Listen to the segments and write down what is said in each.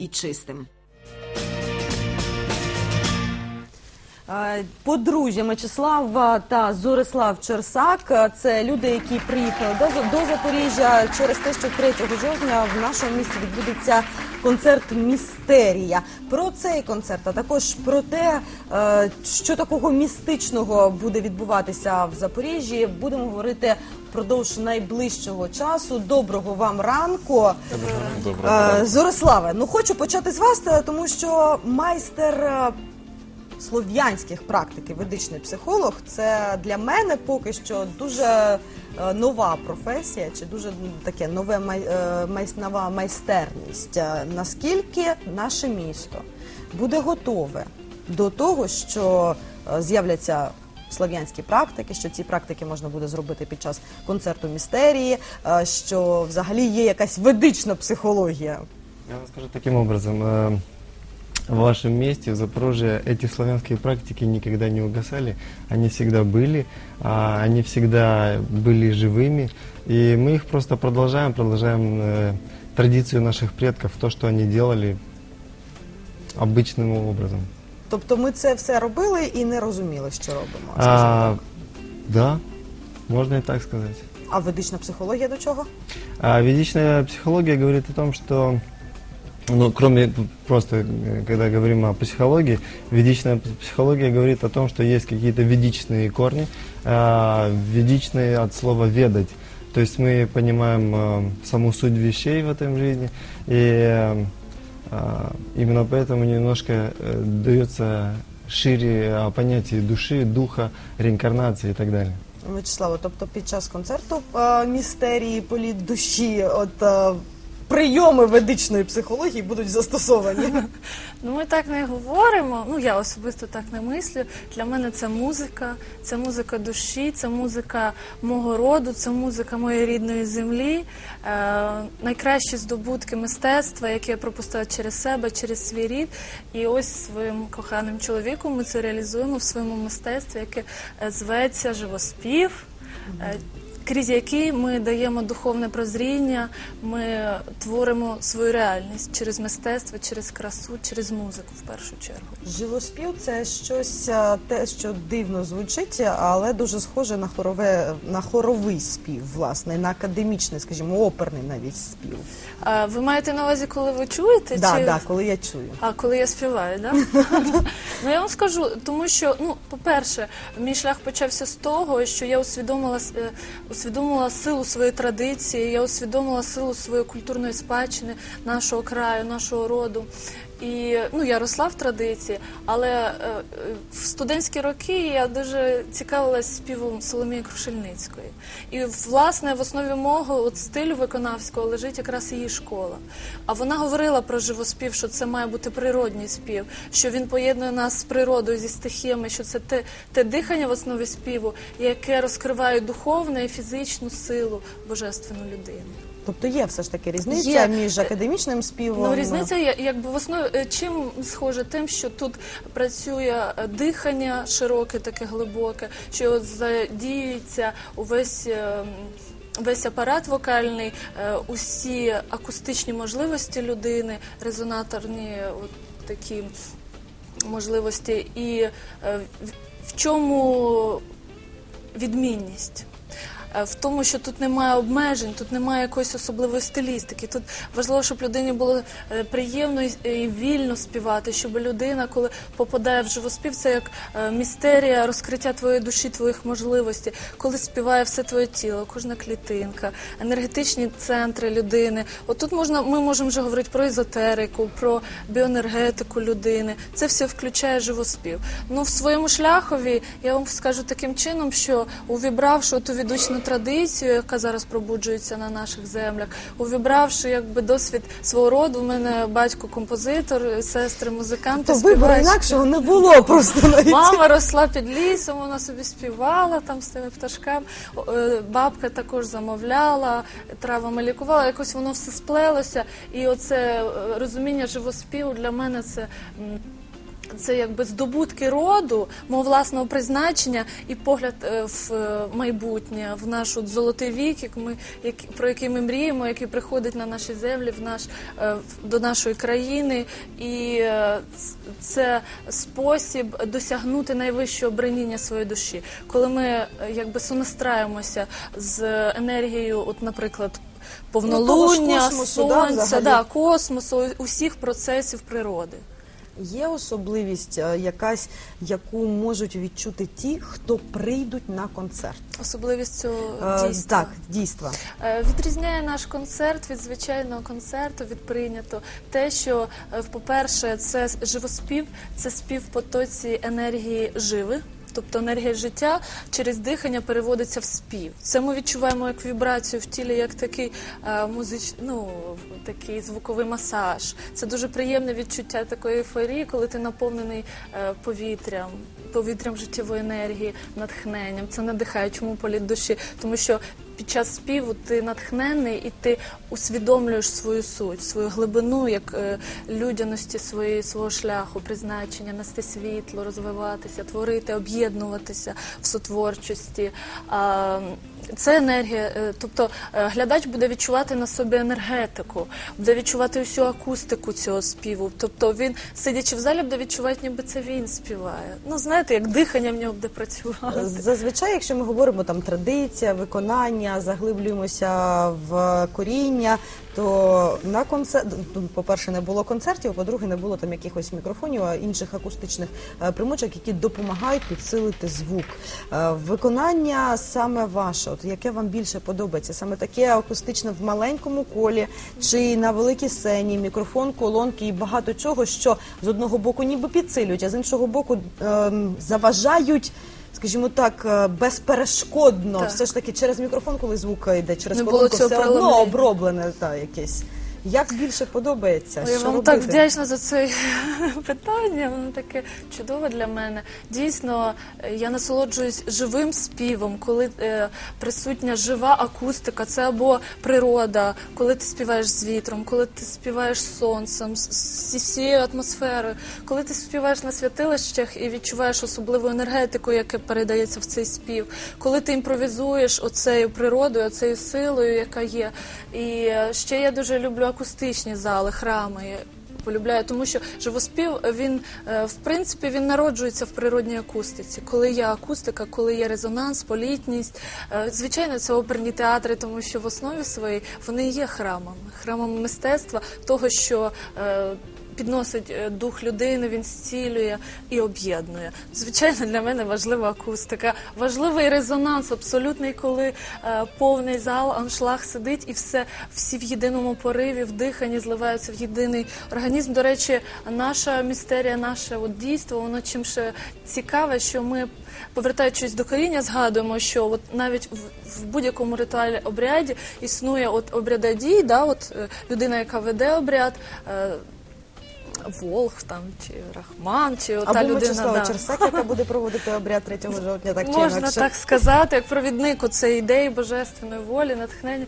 і чистим. Е, Подружжя Мечислав та Зорислав Черсак е, це люди, які приїхали до, Запоріжжя через те, що 3 жовтня в нашому місті відбудеться концерт Містерія. Про цей концерт, а також про те, е, що такого містичного буде відбуватися в Запоріжжі, будемо говорити впродовж найближчого часу. Доброго вам ранку. Е, Зориславе, ну хочу почати з вас, е, тому що майстер е, слов'янських практик і ведичний психолог це для мене поки що дуже нова професія, чи дуже таке нове нова майстерність. Наскільки наше місто буде готове до того, що з'являться слов'янські практики, що ці практики можна буде зробити під час концерту містерії, е, що взагалі є якась ведична психологія. Я вам скажу таким образом. э, В вашем месте, в Запорожье, эти славянские практики никогда не угасали. Они всегда были, а, они всегда были живыми. И мы их просто продолжаем, продолжаем э, традицию наших предков, то, что они делали обычным образом. Тобто ми це все робили і не розуміли, що робимо. скажімо А, так. да, можно и так сказать. А ведична психологія до чого? А ведичная психология говорит о том, что, ну, кроме просто, э, когда говорим о психологии, ведичная п- психология говорит о том, что есть какие-то ведичные корни, а, ведичные от слова ведать. То есть мы понимаем э, саму суть вещей в этом жизни, и э, а, именно поэтому немножко э, дается шире понятие души, духа, реинкарнации и так далее. Вячеславо, тобто під час концерту е, містерії політ душі, от е, прийоми ведичної психології будуть застосовані. Ну, ми так не говоримо. Ну, я особисто так не мислю. Для мене це музика, це музика душі, це музика мого роду, це музика моєї рідної землі. Е, найкращі здобутки мистецтва, які я пропустила через себе, через свій рід. І ось своїм коханим чоловіком ми це реалізуємо в своєму мистецтві, яке е, зветься живоспів. Е, Крізь який ми даємо духовне прозріння, ми творимо свою реальність через мистецтво, через красу, через музику в першу чергу. Живоспів це щось е, те, що дивно звучить, але дуже схоже на хорове на хоровий спів, власне, на академічний, скажімо, оперний навіть спів. А ви маєте на увазі, коли ви чуєте? Да, чи... да, коли я чую. А коли я співаю, да? ну я вам скажу, тому що, ну, по-перше, мій шлях почався з того, що я усвідомила, е, усвідомила силу своєї традиції, я усвідомила силу своєї культурної спадщини, нашого краю, нашого роду. І ну я росла в традиції, але е, в студентські роки я дуже цікавилась співом Соломії Крушельницької. І власне в основі мого от стилю виконавського лежить якраз її школа. А вона говорила про живоспів, що це має бути природній спів, що він поєднує нас з природою, зі стихіями, що це те, те дихання в основі співу, яке розкриває духовну і фізичну силу божественну людину. Тобто є все ж таки різниця Є. між академічним співом. Ну, різниця є, якби в основі е, чим схоже тим, що тут працює е, дихання широке, таке глибоке, що от задіюється увесь. е, м, Весь апарат вокальний, е, усі акустичні можливості людини, резонаторні от такі можливості, і е, в- в чому відмінність? Е, В тому, що тут немає обмежень, тут немає якоїсь особливої стилістики. Тут важливо, щоб людині було е, приємно і- вільно співати, щоб людина, коли попадає в живоспів, це як е, містерія розкриття твоєї душі, твоїх можливостей, коли співає все твоє тіло, кожна клітинка, енергетичні центри людини. От тут можна, ми можемо вже говорити про езотерику, про біоенергетику людини. Це все включає живоспів. Ну в своєму шляхові я вам скажу таким чином, що увібравши ту відучну традицію, яка зараз пробуджується на наших землях, увібравши якби досвід свого роду, у мене батько композитор, сестри музиканти. То вибору інакшого не було просто навіть. Мама росла під лісом, вона собі співала там з тими пташками. Е, Бабка також замовляла, травами лікувала. Якось воно все сплелося. І оце е, розуміння живоспіву для мене це. Це якби здобутки роду, мого власного призначення і погляд е, в е, майбутнє, в наш от золотий вік, як ми, як, про який ми мріємо, який приходить на наші землі, в наш, е, до нашої країни. І це спосіб досягнути найвищого броніння своєї душі. Коли ми якби сонастраюємося з енергією, от, наприклад, повнолуння, Ну, космосу, сонця, взагалі. да, космосу, усіх процесів природи. Є особливість е, якась, яку можуть відчути ті, хто прийдуть на концерт. Особливість цього Е, дійства. Так, дійства. Е, Відрізняє наш концерт від звичайного концерту, від прийнято те, що, е, по-перше, це живоспів, це спів в потоці енергії живи. Тобто енергія життя через дихання переводиться в спів. Це ми відчуваємо як вібрацію в тілі, як такий е, музич, ну, такий звуковий масаж. Це дуже приємне відчуття такої ейфорії, коли ти наповнений е, повітрям, повітрям життєвої енергії, натхненням. Це надихає. Чому політ душі? Тому що під час співу ти натхнений і ти усвідомлюєш свою суть, свою глибину як е, людяності своєї свого шляху, призначення, нести світло, розвиватися, творити, об'єднуватися в сотворчості. А, це енергія, е, тобто е, глядач буде відчувати на собі енергетику, буде відчувати всю акустику цього співу. Тобто він, сидячи в залі, буде відчувати, ніби це він співає. Ну знаєте, як дихання в нього буде працювати. Зазвичай, якщо ми говоримо там традиція, виконання, заглиблюємося в коріння, то на концерт, по-перше, не було концертів, по-друге, не було там якихось мікрофонів, а інших акустичних е, примочок, які допомагають підсилити звук. Е, Виконання саме ваше, от яке вам більше подобається? Саме таке акустичне в маленькому колі чи на великій сцені, мікрофон, колонки і багато чого, що з одного боку ніби підсилюють, а з іншого боку ем, заважають. Скажімо так, е, безперешкодно, Так. все ж таки через мікрофон, коли звук йде, через Не було колонку, цього все одно оброблене та якесь. Як більше подобається? Ой, Я що вам робити? так вдячна за це питання. Воно таке чудове для мене. Дійсно, я насолоджуюсь живим співом, коли е, присутня жива акустика, це або природа, коли ти співаєш з вітром, коли ти співаєш з сонцем, з, всією атмосферою, коли ти співаєш на святилищах і відчуваєш особливу енергетику, яка передається в цей спів, коли ти імпровізуєш оцею природою, оцею силою, яка є. І е, ще я дуже люблю акустичні зали, храми. Я Полюбляю, тому що живоспів він е, в принципі він народжується в природній акустиці. Коли є акустика, коли є резонанс, політність. Е, Звичайно, це оперні театри, тому що в основі своїй вони є храмами, храмами мистецтва, того, що е, підносить е, дух людини, він зцілює і об'єднує. Звичайно, для мене важлива акустика, важливий резонанс, абсолютний, коли е, повний зал, аншлаг сидить і все всі в єдиному пориві, в диханні зливаються в єдиний організм. До речі, наша містерія, наше от дійство, воно чим ще цікаве, що ми. Повертаючись до коріння, згадуємо, що от навіть в, в будь-якому ритуалі обряді існує от обрядодій, да, от е, людина, яка веде обряд. е, Волх там чи Рахман, чи ота Або людина. Мечислава да. Черсак, яка буде проводити обряд 3 жовтня, так чи Можна інакше. так сказати, як провідник оцеї ідеї божественної волі, натхнення.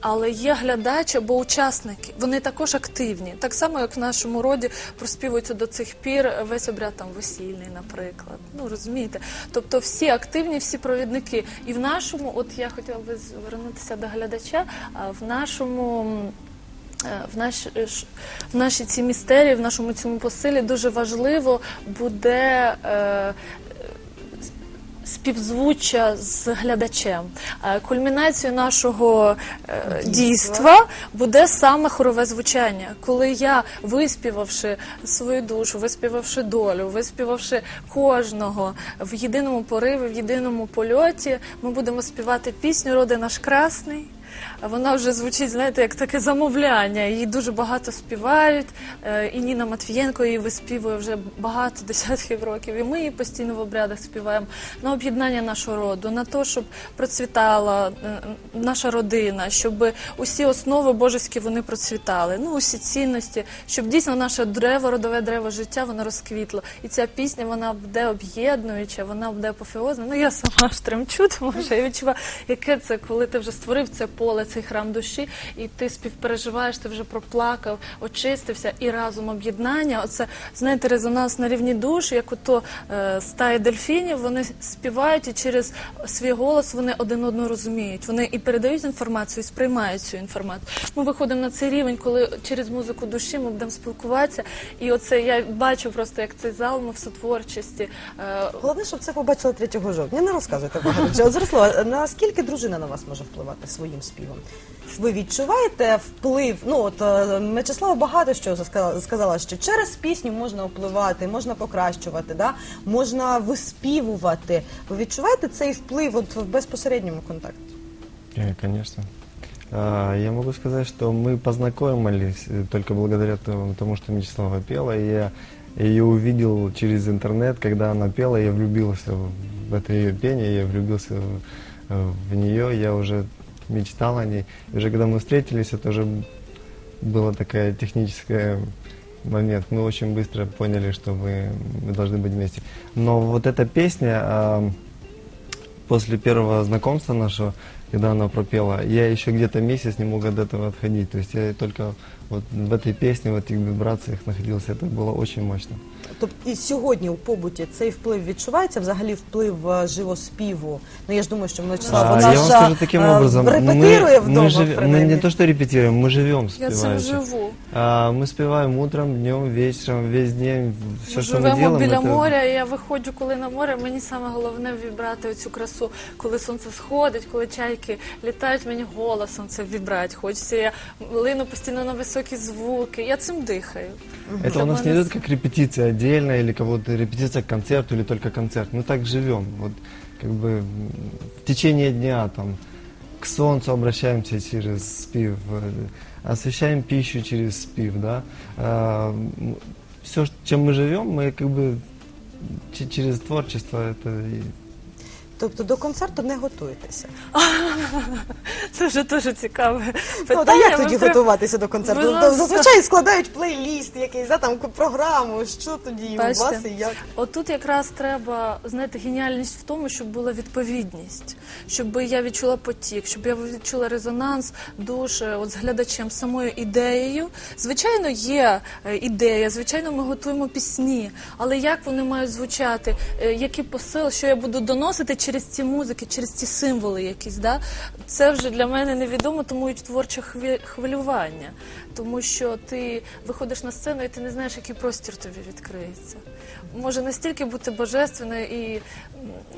Але є глядач або учасники, вони також активні. Так само, як в нашому роді проспівується до цих пір весь обряд там весільний, наприклад. Ну розумієте? Тобто всі активні, всі провідники. І в нашому, от я хотіла би звернутися до глядача, а в нашому. Е, В, наш, е, в нашій цій містерії, в нашому цьому посилі дуже важливо буде е, співзвуччя з глядачем. Е, Кульмінацією нашого е, дійства буде саме хорове звучання, коли я, виспівавши свою душу, виспівавши долю, виспівавши кожного в єдиному пориві, в єдиному польоті, ми будемо співати пісню Роди наш красний. Вона вже звучить, знаєте, як таке замовляння. Її дуже багато співають. Е, І Ніна Матвієнко її виспівує вже багато десятків років. І ми її постійно в обрядах співаємо на об'єднання нашого роду, на те, щоб процвітала е, наша родина, щоб усі основи божеські вони процвітали. Ну, усі цінності, щоб дійсно наше древо, родове древо життя, воно розквітло. І ця пісня вона буде об'єднуюча, вона буде апофеозна. Ну я сама ж тремчу, тому що я відчуваю, яке це, коли ти вже створив це поле, цей храм душі, і ти співпереживаєш, ти вже проплакав, очистився, і разом об'єднання. Оце знаєте, резонанс на рівні душ, як ото е, стаї дельфінів, вони співають і через свій голос вони один одного розуміють. Вони і передають інформацію, і сприймають цю інформацію. Ми виходимо на цей рівень, коли через музику душі ми будемо спілкуватися. І оце я бачу просто, як цей зал ми в сотворчості. е, Головне, щоб це побачили 3 жовтня. Не розказуйте багато. чого. Зросло, наскільки дружина на вас може впливати своїм співом? Ви відчуваєте вплив? Ну от е, Мечислава багато що сказала, сказала, що через пісню можна впливати, можна покращувати, да? можна виспівувати. Ви відчуваєте цей вплив от в безпосередньому контакті? Э, Конечно. А, Я могу сказать, что мы познакомились э, только благодаря тому, тому, что Мечислава пела. И я ее увидел через интернет, когда она пела, я влюбился в это ее пение, я влюбился в, э, в нее, я уже мечтал о ней. И уже когда мы встретились, это уже была такая техническая момент. Мы очень быстро поняли, что мы, мы должны быть вместе. Но вот эта песня, а, после первого знакомства нашего, когда она пропела, я еще где-то месяц не мог от этого отходить. То есть я только вот в этой песне, в этих вибрациях находился. Это было очень мощно. Тобто і сьогодні у побуті цей вплив відчувається, взагалі вплив е, живоспіву. Ну я ж думаю, що Мечислав А, вона я вам ж, скажу таким е, образом, репетирує мы, вдома. мы, жив- мы принаймні. не то что репетируем, мы живем Я цим спеваючи. живу. А, мы спеваем утром, днем, вечером, весь день. Все, Ми что мы живемо делаем, біля это- моря, і я виходжу, коли на море. Мені саме головне вібрати оцю красу, коли сонце сходить, коли чайки літають, мені голосом це вібрати. Хочеться я лину постійно на високі звуки. Я цим дихаю. Это у нас не идет как репетиция отдельно или кого-то репетиция к концерту или только концерт. Мы так живем. Вот как бы в течение дня там к солнцу обращаемся через спив, э, освещаем пищу через спив, да. все, чем мы живем, мы как бы через творчество это Тобто до концерту не готуєтеся. Це вже дуже цікаве Ну, та як тоді прям- готуватися до концерту? Тобто, Зазвичай складають плейліст якийсь, да, там програму. Що тоді у вас і як? Отут якраз треба знаєте, геніальність в тому, щоб була відповідність, щоб я відчула потік, щоб я відчула резонанс душ е, от з глядачем, самою ідеєю. Звичайно, є е, ідея, звичайно, ми готуємо пісні, але як вони мають звучати, Е, який посил, що я буду доносити через ці музики, через ці символи якісь, да? це вже для мене невідомо, тому і творче хвилювання. Тому що ти виходиш на сцену і ти не знаєш, який простір тобі відкриється. Може настільки бути божественною і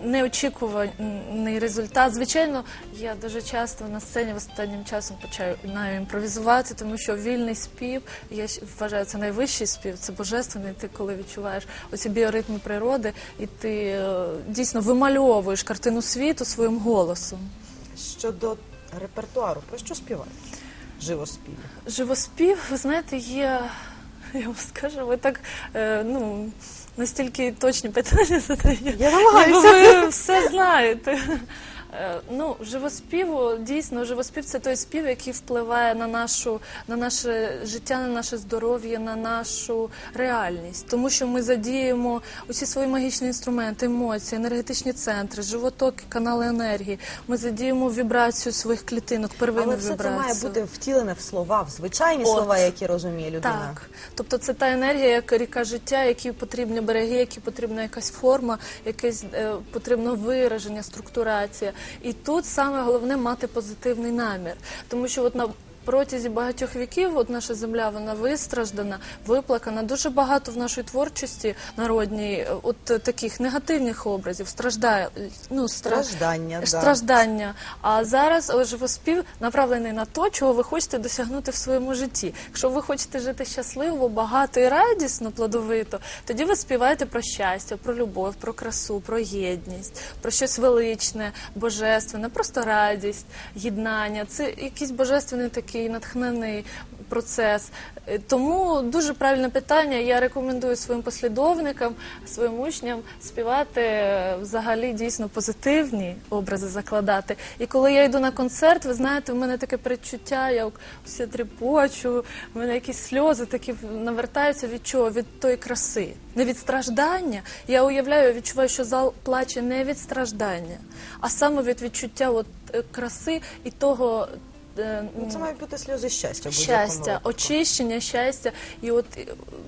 неочікуваний результат. Звичайно, я дуже часто на сцені в останнім часом починаю імпровізувати, тому що вільний спів, я вважаю, це найвищий спів, це божественний. Ти коли відчуваєш оці біоритми природи, і ти е, дійсно вимальовуєш картину світу своїм голосом. Щодо репертуару, про що співають? Живоспів. Живоспів, ви знаєте, є, я вам скажу, ви так е, ну, настільки точні питання задаєте. Я намагаюся. Ви все знаєте. Е, Ну, живоспіву, дійсно, живоспів це той спів, який впливає на нашу на наше життя, на наше здоров'я, на нашу реальність. Тому що ми задіємо усі свої магічні інструменти, емоції, енергетичні центри, животоки, канали енергії. Ми задіємо вібрацію своїх клітинок, первинну Але все це має бути втілене в слова, в звичайні От. слова, які розуміє людина. Так, тобто це та енергія, як ріка життя, які потрібні береги, які потрібна якась форма, якесь е, потрібно вираження, структурація. І тут саме головне мати позитивний намір, тому що от на Протязі багатьох віків, от наша земля, вона вистраждана, виплакана. Дуже багато в нашій творчості народній, е, от таких негативних образів, страждає, ну, стра- Страждання, да. А зараз живоспів направлений на те, чого ви хочете досягнути в своєму житті. Якщо ви хочете жити щасливо, багато і радісно, плодовито, тоді ви співаєте про щастя, про любов, про красу, про єдність, про щось величне, божественне, просто радість, єднання. Це якийсь божественний такий натхнений процес. Е, Тому дуже правильне питання. Я рекомендую своїм послідовникам, своїм учням співати е, взагалі дійсно позитивні образи закладати. І коли я йду на концерт, ви знаєте, в мене таке передчуття, я все тріпочу, в мене якісь сльози такі навертаються від чого? Від тої краси, не від страждання. Я уявляю, відчуваю, що зал плаче не від страждання, а саме від відчуття от, е, краси і того е, Ну, це мають бути сльози щастя. в будь-якому щастя, випадку. очищення, щастя і от е,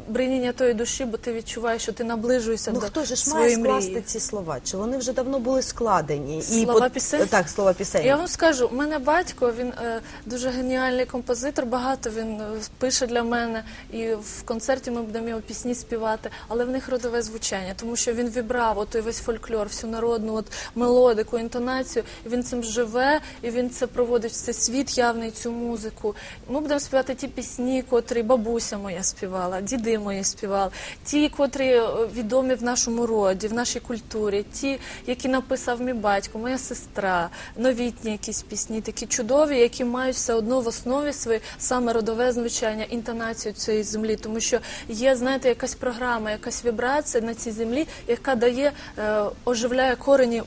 бриніння тої душі, бо ти відчуваєш, що ти наближуєшся Ну до хто ж має своєї скласти мрії. ці слова? Чи вони вже давно були складені? Слова пот- пісень? Так, слова пісень. Я вам скажу, у мене батько, він е, дуже геніальний композитор, багато він е, пише для мене, і в концерті ми будемо його пісні співати, але в них родове звучання, тому що він вібрав отой весь фольклор, всю народну от мелодику, інтонацію, і він цим живе, і він це проводить в цей світ явний, цю музику. Ми будемо співати ті пісні, котрі бабуся моя співала, діди мої співали, ті, котрі е, відомі в нашому роді, в нашій культурі, ті, які написав мій батько, моя сестра, новітні якісь пісні, такі чудові, які мають все одно в основі своє саме родове звучання, інтонацію цієї землі, тому що є, знаєте, якась програма, якась вібрація на цій землі, яка дає, е, оживляє корені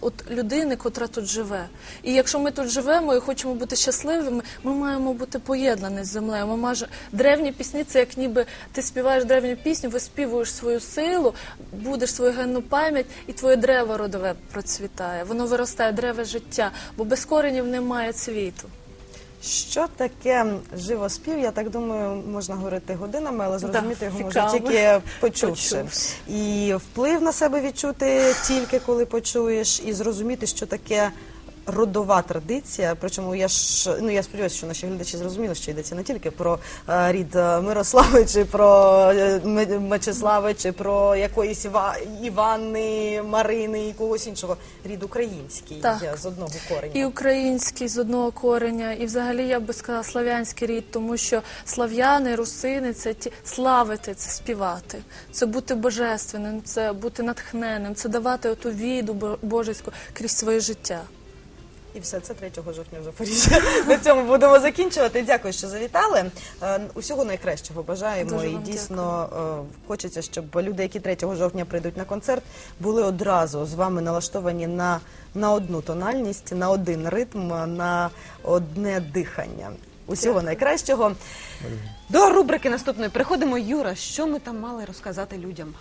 от людини, котра тут живе. І якщо ми тут живемо і хочемо бути щасливими, ми маємо бути поєднані з землею. Ми маже древні пісні, це як ніби ти співаєш древню пісню, виспівуєш свою силу, будеш свою генну пам'ять, і твоє дерево родове процвітає. Воно виростає древо життя, бо без коренів немає цвіту. Що таке живоспів? Я так думаю, можна говорити годинами, але зрозуміти його можна тільки почувши. Почувши. І вплив на себе відчути тільки коли почуєш, і зрозуміти, що таке. Родова традиція, причому я ж ну я сподіваюся, що наші глядачі зрозуміли, що йдеться не тільки про е, рід е, Мирослави, чи про е, Ме- Мечислави, чи про якоїсь Іва, Івани, Марини і когось іншого. Рід український Так. з одного кореня. І український з одного кореня, і взагалі я би сказала слав'янський рід, тому що слав'яни, русини це ті славити, це співати, це бути божественним, це бути натхненним, це давати оту віду бо- божеську крізь своє життя. І все це 3 жовтня в Запоріжжі. На цьому будемо закінчувати. Дякую, що завітали. Е, Усього найкращого бажаємо. Дуже і вам дійсно е, хочеться, щоб люди, які 3 жовтня прийдуть на концерт, були одразу з вами налаштовані на, на одну тональність, на один ритм, на одне дихання. Усього найкращого. До рубрики наступної приходимо. Юра, що ми там мали розказати людям?